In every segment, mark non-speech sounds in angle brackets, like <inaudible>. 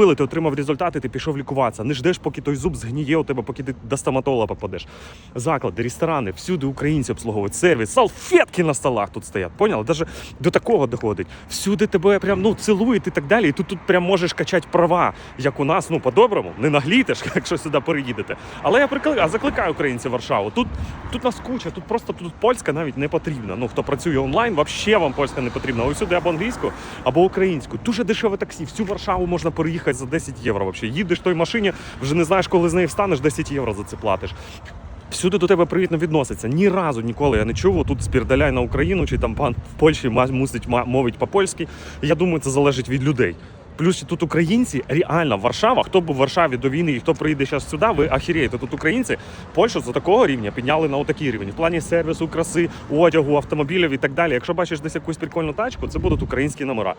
ти отримав результати, ти пішов лікуватися. Не ждеш, поки той зуб згніє у тебе, поки ти до стоматолога попадеш. Заклади, ресторани, всюди українці обслуговують сервіс, салфетки на столах тут стоять. Поняла? Даже до такого доходить. Всюди тебе прям ну цілують і так далі. І тут тут прям можеш качати права, як у нас, ну по-доброму, не наглітиш, <laughs> якщо сюди переїдете. Але я прикликаю, закликаю українців Варшаву. Тут тут нас куча, тут просто тут польська навіть не потрібна. Ну хто працює онлайн, взагалі вам польська не потрібна. Ось сюди або англійську, або українську. Дуже дешеве таксі. Всю Варшаву можна переїхати за 10 євро. Взагалі. Їдеш в той машині, вже не знаєш, коли з неї встанеш, 10 євро за це платиш. Всюди до тебе привітно відноситься. Ні разу ніколи я не чув. Тут спірдаляй на Україну, чи там пан в Польщі мусить мовить по-польськи. Я думаю, це залежить від людей. Плюс тут українці, реально Варшава, хто був в Варшаві до війни і хто приїде зараз сюди, ви ахіреєте. Тут українці Польщу за такого рівня підняли на отакий рівень. В плані сервісу, краси, одягу, автомобілів і так далі. Якщо бачиш десь якусь прикольну тачку, це будуть українські номера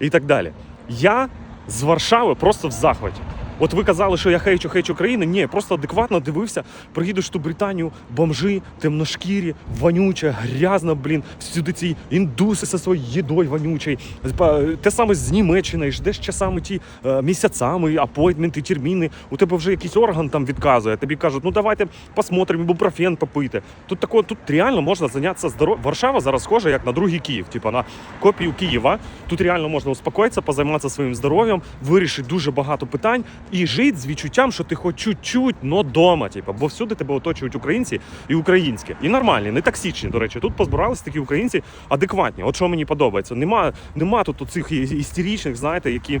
і так далі. Я з Варшави просто в захваті. От ви казали, що я хейчу, хейчу країни. Ні, просто адекватно дивився. Приїдеш ту Британію, бомжи, темношкірі, вонюче, грязно, блін, всюди ці індуси зі своєю їдою вонючою. Те саме з Німеччини, ждеш часами ті е, місяцями, апойтменти, терміни. У тебе вже якийсь орган там відказує. Тобі кажуть, ну давайте посмотримо, ібупрофен попити. Тут такого, тут реально можна зайнятися здоров'ям. Варшава зараз схожа як на другий Київ, типа на копію Києва. Тут реально можна успокоїтися, позайматися своїм здоров'ям, вирішити дуже багато питань і жити з відчуттям, що ти хоч чуть-чуть, но дома. Типу, бо всюди тебе оточують українці і українські. І нормальні, не токсичні, до речі. Тут позбиралися такі українці адекватні. От що мені подобається. Нема, нема тут цих істеричних, знаєте, які.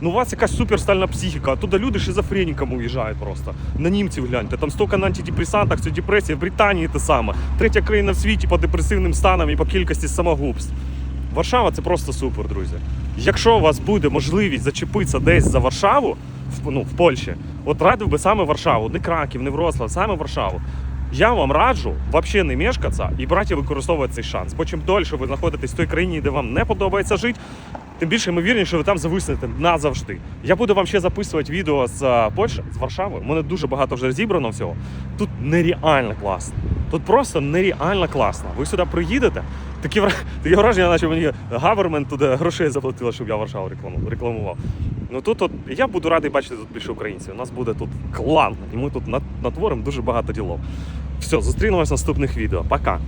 ну у вас якась суперстальна психіка. а Туди люди шизофреніками уїжджають просто. На німців гляньте. Там стільки на антидепресантах, це депресія. В Британії те саме. Третя країна в світі по депресивним станам і по кількості самогубств. Варшава це просто супер, друзі. Якщо у вас буде можливість зачепитися десь за Варшаву, в, ну, в Польщі, от радив би саме Варшаву, не Краків, не Вроцлав, саме Варшаву. Я вам раджу взагалі не мешкатися і брати використовувати цей шанс. Бо чим дольше ви знаходитесь в той країні, де вам не подобається жити, тим більше ймовірніше, що ви там зависнете назавжди. Я буду вам ще записувати відео з е, Польщі, з Варшави. У мене дуже багато вже зібрано всього. Тут нереально класно. Тут просто нереально класно. Ви сюди приїдете. Такі, таке враження, наче мені гавермент туди грошей заплатила, щоб я Варшаву рекламу- рекламував. Ну тут от, я буду радий бачити тут більше українців. У нас буде тут клан, і ми тут нат- натворимо дуже багато ділов. Все, зустрінемось в наступних відео. Пока.